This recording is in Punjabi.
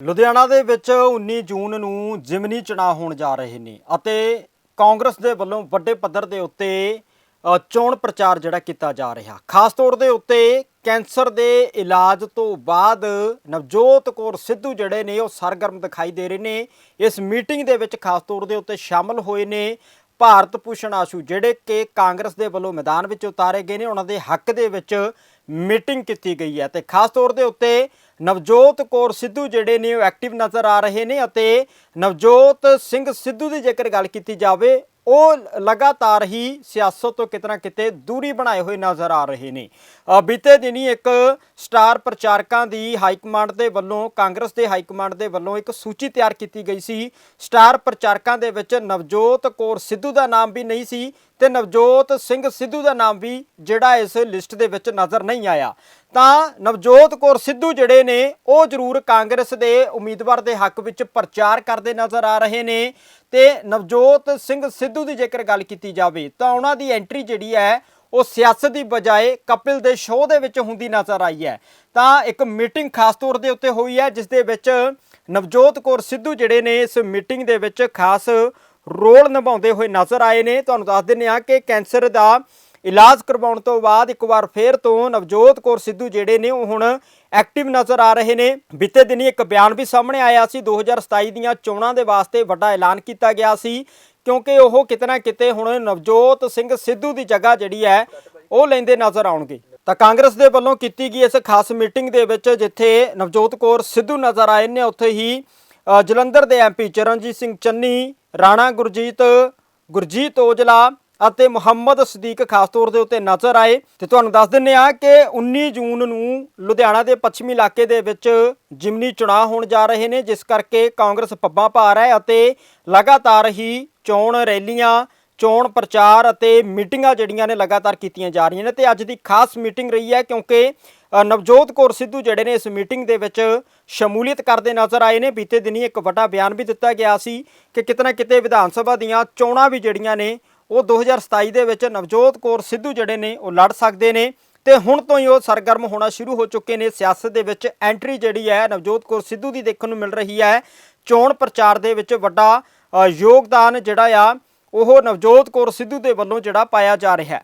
ਲੁਧਿਆਣਾ ਦੇ ਵਿੱਚ 19 ਜੂਨ ਨੂੰ ਜਿਮਨੀ ਚੁਣਾਅ ਹੋਣ ਜਾ ਰਹੇ ਨੇ ਅਤੇ ਕਾਂਗਰਸ ਦੇ ਵੱਲੋਂ ਵੱਡੇ ਪੱਧਰ ਦੇ ਉੱਤੇ ਚੋਣ ਪ੍ਰਚਾਰ ਜਿਹੜਾ ਕੀਤਾ ਜਾ ਰਿਹਾ। ਖਾਸ ਤੌਰ ਦੇ ਉੱਤੇ ਕੈਂਸਰ ਦੇ ਇਲਾਜ ਤੋਂ ਬਾਅਦ ਨਵਜੋਤ ਕੌਰ ਸਿੱਧੂ ਜਿਹੜੇ ਨੇ ਉਹ ਸਰਗਰਮ ਦਿਖਾਈ ਦੇ ਰਹੇ ਨੇ। ਇਸ ਮੀਟਿੰਗ ਦੇ ਵਿੱਚ ਖਾਸ ਤੌਰ ਦੇ ਉੱਤੇ ਸ਼ਾਮਲ ਹੋਏ ਨੇ। ਭਾਰਤ ਭੂਸ਼ਣ ਆਸ਼ੂ, ਜਿਹੜੇ ਕਿ ਕਾਂਗਰਸ ਦੇ ਵੱਲੋਂ ਮੈਦਾਨ ਵਿੱਚ ਉਤਾਰੇ ਗਏ ਨੇ, ਉਹਨਾਂ ਦੇ ਹੱਕ ਦੇ ਵਿੱਚ ਮੀਟਿੰਗ ਕੀਤੀ ਗਈ ਹੈ ਤੇ ਖਾਸ ਤੌਰ ਦੇ ਉੱਤੇ ਨਵਜੋਤ ਕੌਰ ਸਿੱਧੂ ਜਿਹੜੇ ਨੇ ਉਹ ਐਕਟਿਵ ਨਜ਼ਰ ਆ ਰਹੇ ਨੇ ਅਤੇ ਨਵਜੋਤ ਸਿੰਘ ਸਿੱਧੂ ਦੀ ਜੇਕਰ ਗੱਲ ਕੀਤੀ ਜਾਵੇ ਉਹ ਲਗਾਤਾਰ ਹੀ ਸਿਆਸਤ ਤੋਂ ਕਿਤਨਾ ਕਿਤੇ ਦੂਰੀ ਬਣਾਏ ਹੋਏ ਨਜ਼ਰ ਆ ਰਹੇ ਨੇ। ਬੀਤੇ ਦਿਨੀ ਇੱਕ ਸਟਾਰ ਪ੍ਰਚਾਰਕਾਂ ਦੀ ਹਾਈ ਕਮਾਂਡ ਦੇ ਵੱਲੋਂ, ਕਾਂਗਰਸ ਦੇ ਹਾਈ ਕਮਾਂਡ ਦੇ ਵੱਲੋਂ ਇੱਕ ਸੂਚੀ ਤਿਆਰ ਕੀਤੀ ਗਈ ਸੀ। ਸਟਾਰ ਪ੍ਰਚਾਰਕਾਂ ਦੇ ਵਿੱਚ ਨਵਜੋਤ ਕੌਰ ਸਿੱਧੂ ਦਾ ਨਾਮ ਵੀ ਨਹੀਂ ਸੀ ਤੇ ਨਵਜੋਤ ਸਿੰਘ ਸਿੱਧੂ ਦਾ ਨਾਮ ਵੀ ਜਿਹੜਾ ਇਸ ਲਿਸਟ ਦੇ ਵਿੱਚ ਨਜ਼ਰ ਨਹੀਂ ਆਇਆ। ਤਾਂ ਨਵਜੋਤ ਕੌਰ ਸਿੱਧੂ ਜਿਹੜੇ ਨੇ, ਉਹ ਜ਼ਰੂਰ ਕਾਂਗਰਸ ਦੇ ਉਮੀਦਵਾਰ ਦੇ ਹੱਕ ਵਿੱਚ ਪ੍ਰਚਾਰ ਕਰਦੇ ਨਜ਼ਰ ਆ ਰਹੇ ਨੇ ਤੇ ਨਵਜੋਤ ਸਿੰਘ ਸਿੱਧੂ ਦੀ ਜੇਕਰ ਗੱਲ ਕੀਤੀ ਜਾਵੇ, ਤਾਂ ਉਹਨਾਂ ਦੀ ਐਂਟਰੀ ਜਿਹੜੀ ਹੈ, ਉਹ ਸਿਆਸਤ ਦੀ ਬਜਾਏ ਕਪਿਲ ਦੇ ਸ਼ੋਅ ਦੇ ਵਿੱਚ ਹੁੰਦੀ ਨਜ਼ਰ ਆਈ ਹੈ। ਤਾਂ ਇੱਕ ਮੀਟਿੰਗ ਖਾਸ ਤੌਰ ਦੇ ਉੱਤੇ ਹੋਈ ਹੈ, ਜਿਸ ਦੇ ਵਿੱਚ ਨਵਜੋਤ ਕੌਰ ਸਿੱਧੂ ਜਿਹੜੇ ਨੇ, ਇਸ ਮੀਟਿੰਗ ਦੇ ਵਿੱਚ ਖਾਸ ਰੋਲ ਨਿਭਾਉਂਦੇ ਹੋਏ ਨਜ਼ਰ ਆਏ ਨੇ। ਤੁਹਾਨੂੰ ਦੱਸ ਦਿੰਦੇ ਹਾਂ ਕਿ ਕੈਂਸਰ ਦਾ ਇਲਾਜ ਕਰਵਾਉਣ ਤੋਂ ਬਾਅਦ ਇੱਕ ਵਾਰ ਫੇਰ ਤੋਂ ਨਵਜੋਤ ਕੌਰ ਸਿੱਧੂ ਜਿਹੜੇ ਨੇ ਉਹ ਹੁਣ ਐਕਟਿਵ ਨਜ਼ਰ ਆ ਰਹੇ ਨੇ। ਬੀਤੇ ਦਿਨੀ ਇੱਕ ਬਿਆਨ ਵੀ ਸਾਹਮਣੇ ਆਇਆ ਸੀ। 2027 ਦੀਆਂ ਚੋਣਾਂ ਦੇ ਵਾਸਤੇ ਵੱਡਾ ਐਲਾਨ ਕੀਤਾ ਗਿਆ ਸੀ। ਕਿਉਂਕਿ ਉਹ ਕਿਤਨਾ ਕਿਤੇ ਹੁਣ ਨਵਜੋਤ ਸਿੰਘ ਸਿੱਧੂ ਦੀ ਜਗ੍ਹਾ ਜਿਹੜੀ ਹੈ, ਉਹ ਲੈਂਦੇ ਨਜ਼ਰ ਆਉਣਗੇ। ਤਾਂ ਕਾਂਗਰਸ ਦੇ ਵੱਲੋਂ ਕੀਤੀ ਗਈ ਇਸ ਖਾਸ ਮੀਟਿੰਗ ਦੇ ਵਿੱਚ ਜਿੱਥੇ ਨਵਜੋਤ ਕੌਰ ਸਿੱਧੂ ਨਜ਼ਰ ਆਏ ਨੇ, ਉੱਥੇ ਹੀ ਜਲੰਧਰ ਦੇ ਐਮਪੀ ਚਰਨਜੀਤ ਸਿੰਘ ਚੰਨੀ, ਰਾਣਾ ਗੁਰਜੀਤ ਗੁਰਜੀਤ ਔਜਲਾ ਅਤੇ ਮੁਹੰਮਦ ਸਦੀਕ ਖਾਸ ਤੌਰ ਦੇ ਉੱਤੇ ਨਜ਼ਰ ਆਏ ਤੇ ਤੁਹਾਨੂੰ ਦੱਸ ਦਿੰਨੇ ਆ ਕਿ 19 ਜੂਨ ਨੂੰ ਲੁਧਿਆਣਾ ਦੇ ਪੱਛਮੀ ਇਲਾਕੇ ਦੇ ਵਿੱਚ ਜਿਮਨੀ ਚੁਣਾਅ ਹੋਣ ਜਾ ਰਹੇ ਨੇ, ਜਿਸ ਕਰਕੇ ਕਾਂਗਰਸ ਪੱਬਾਂ ਭਾਰ ਹੈ ਅਤੇ ਲਗਾਤਾਰ ਹੀ ਚੋਣ ਰੈਲੀਆਂ, ਚੋਣ ਪ੍ਰਚਾਰ ਅਤੇ ਮੀਟਿੰਗਾਂ ਜਿਹੜੀਆਂ ਨੇ ਲਗਾਤਾਰ ਕੀਤੀਆਂ ਜਾ ਰਹੀਆਂ ਨੇ ਤੇ ਅੱਜ ਦੀ ਖਾਸ ਮੀਟਿੰਗ ਰਹੀ ਹੈ ਕਿਉਂਕਿ ਨਵਜੋਤ ਕੌਰ ਸਿੱਧੂ ਜਿਹੜੇ ਨੇ ਇਸ ਮੀਟਿੰਗ ਦੇ ਵਿੱਚ ਸ਼ਮੂਲੀਅਤ ਕਰਦੇ ਨਜ਼ਰ ਆਏ ਨੇ। ਬੀਤੇ ਦਿਨੀ ਇੱਕ ਵੱਡਾ ਬਿਆਨ ਵੀ ਦਿੱਤਾ ਗਿਆ ਸੀ ਕਿ ਕਿਤਨਾ ਕਿਤੇ ਵਿਧਾਨ ਸਭਾ ਦੀਆਂ ਚੋਣਾਂ ਵੀ ਜਿਹੜੀਆਂ ਨੇ ਉਹ 2027 ਦੇ ਵਿੱਚ ਨਵਜੋਤ ਕੌਰ ਸਿੱਧੂ ਜਿਹੜੇ ਨੇ ਉਹ ਲੜ ਸਕਦੇ ਨੇ ਤੇ ਹੁਣ ਤੋਂ ਹੀ ਉਹ ਸਰਗਰਮ ਹੋਣਾ ਸ਼ੁਰੂ ਹੋ ਚੁੱਕੇ ਨੇ ਸਿਆਸਤ ਦੇ ਵਿੱਚ ਐਂਟਰੀ ਜਿਹੜੀ ਹੈ ਨਵਜੋਤ ਕੌਰ ਸਿੱਧੂ ਦੀ ਦੇਖਣ ਨੂੰ ਮਿਲ ਰਹੀ ਹੈ। ਚੋਣ ਪ੍ਰਚਾਰ ਦੇ ਵਿੱਚ ਵੱਡਾ ਯੋਗਦਾਨ ਜਿਹੜਾ ਆ, ਉਹ ਨਵਜੋਤ ਕੌਰ ਸਿੱਧੂ ਦੇ ਵੱਲੋਂ ਜਿਹੜਾ ਪਾਇਆ ਜਾ ਰਿਹਾ ਹੈ।